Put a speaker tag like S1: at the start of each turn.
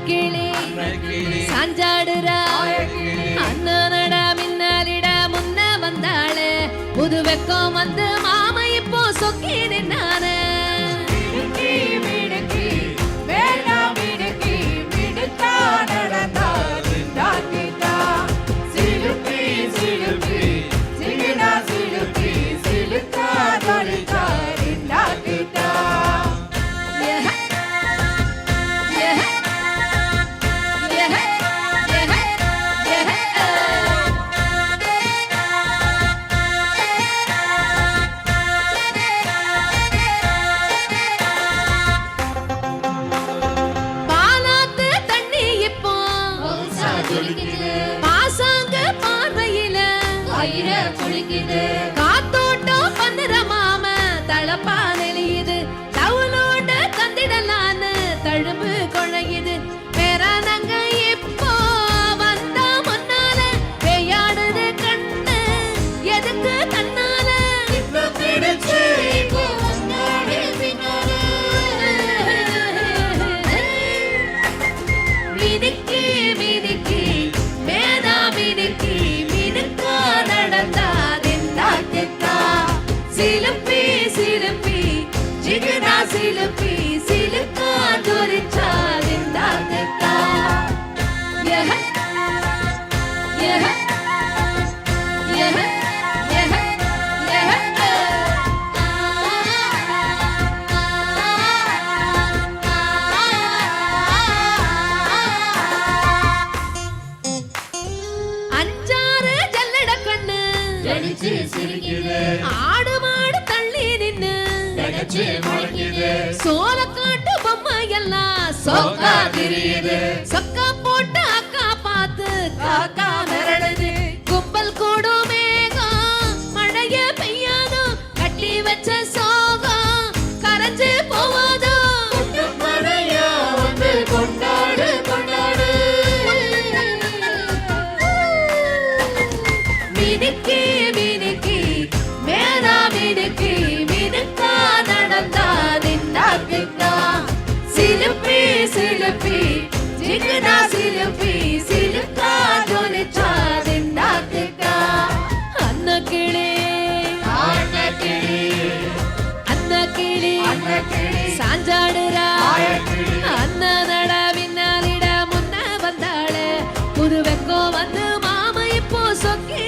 S1: நக்கிளே சாஞ்சாடுறா
S2: ஆயிர குளிக்குது
S1: காத்தோட்டம் பந்துற மாம தளப்பா நெளியுது டவுனோட தந்திடலான்னு தழும்பு சிலுப்பி ஜிகனா சிலுப்பி சிலுக்கா துரிச்சா திண்டா கெத்தா யஹ யஹ யஹ யஹ யஹ அஞ்சாறு ஜல்லட கண்ணு.
S2: சிரிக்குது.
S1: ஆடு
S2: தகச்சு முளைக்குது
S1: சோளக்காட்டு பொம்மை எல்லாம் சொக்கா தெரியுது. சொக்கா போட்டு அக்கா பார்த்து காக்கா மிரளுது கும்பல் கூடும் மேகம் மழைய பெய்யாதோ கட்டி வச்ச சோகம் கரைஞ்சு போவாதோ
S2: மழையா வந்து கொண்டாடு கொண்டாடு.
S1: மினுக்கி மினுக்கி மேதா மினுக்கி. கிளி அண்ணா கிளி சாஞ்சாடுறா. அண்ணா நடா பின்னாலிட முன்ன வந்தாளே. புது வெக்கோ வந்து மாமா இப்போ சொக்கி